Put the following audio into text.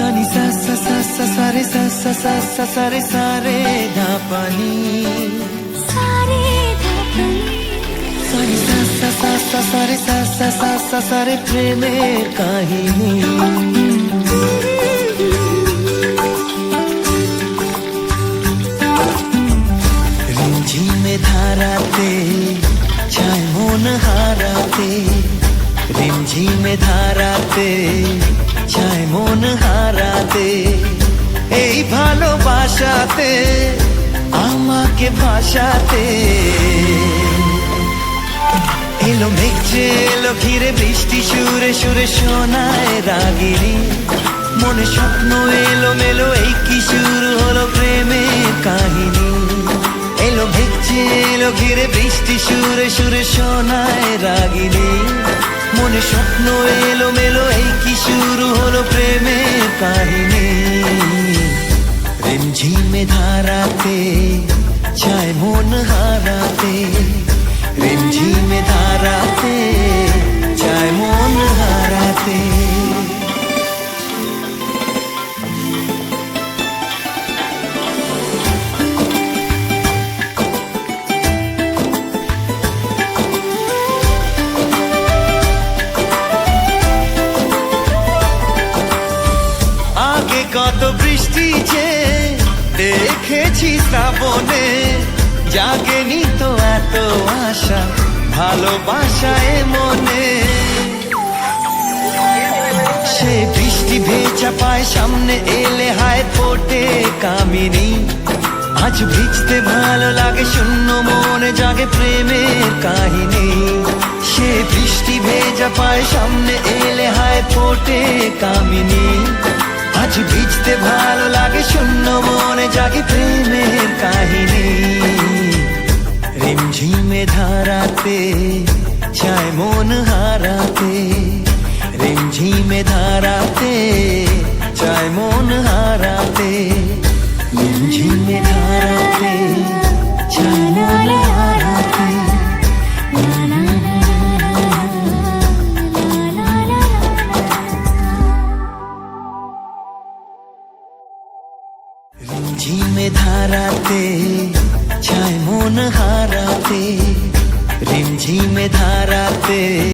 সানি সা সা সা সা সা রে সা সা সা সা সা রে সা রে ধা পানি সারে ধা পানি সানি সা সা সা সা সা রে সা সা সা সা সা রে প্রেমের কাহিনী রিমঝিমে ধারাতে চায় মন হারাতে রিমঝিমে ধারাতে চায় মন হারাতে, এই ভালোবাসাতে, আমাকে ভাসাতে এলো মেঘছে এলো ঘিরে বৃষ্টি, সুরে সুরে শোনায় রাগিনী। মনে স্বপ্ন এলো মেলো, এই কি শুরু হলো প্রেমের কাহিনী। এলো মেঘছে এলো ঘিরে বৃষ্টি, সুরে সুরে শোনায় রাগিনী। মনে স্বপ্ন এলো মেলো, এই কি শুরু কাহিনী। রিমঝিমে ধারাতে চায় মন হারাতে। কত বৃষ্টি যে দেখেছি শ্রাবণে, জাগেনি তো এত আশা ভালোবাসায় মনে। সে বৃষ্টি ভেজা পায়, সামনে এলে হায় ফোটে কামিনী। আজ ভিজতে ভালো লাগে, শূন্য মনে জাগে প্রেমের কাহিনী। সে বৃষ্টি ভেজা পায়, সামনে এলে হায় ফোটে কামিনী। আজ ভিজতে ভালো লাগে, শূন্য মনে জাগে প্রেমের কাহিনী। রিমঝিমে ধারাতে, চায় মন হারাতে। রিমঝিমে ধারাতে, চায় মন হারাতে। রিমঝিমে ধারাতে। রিমঝিমে ধারাতে চায় মন হারাতে রিমঝিমে ধারাতে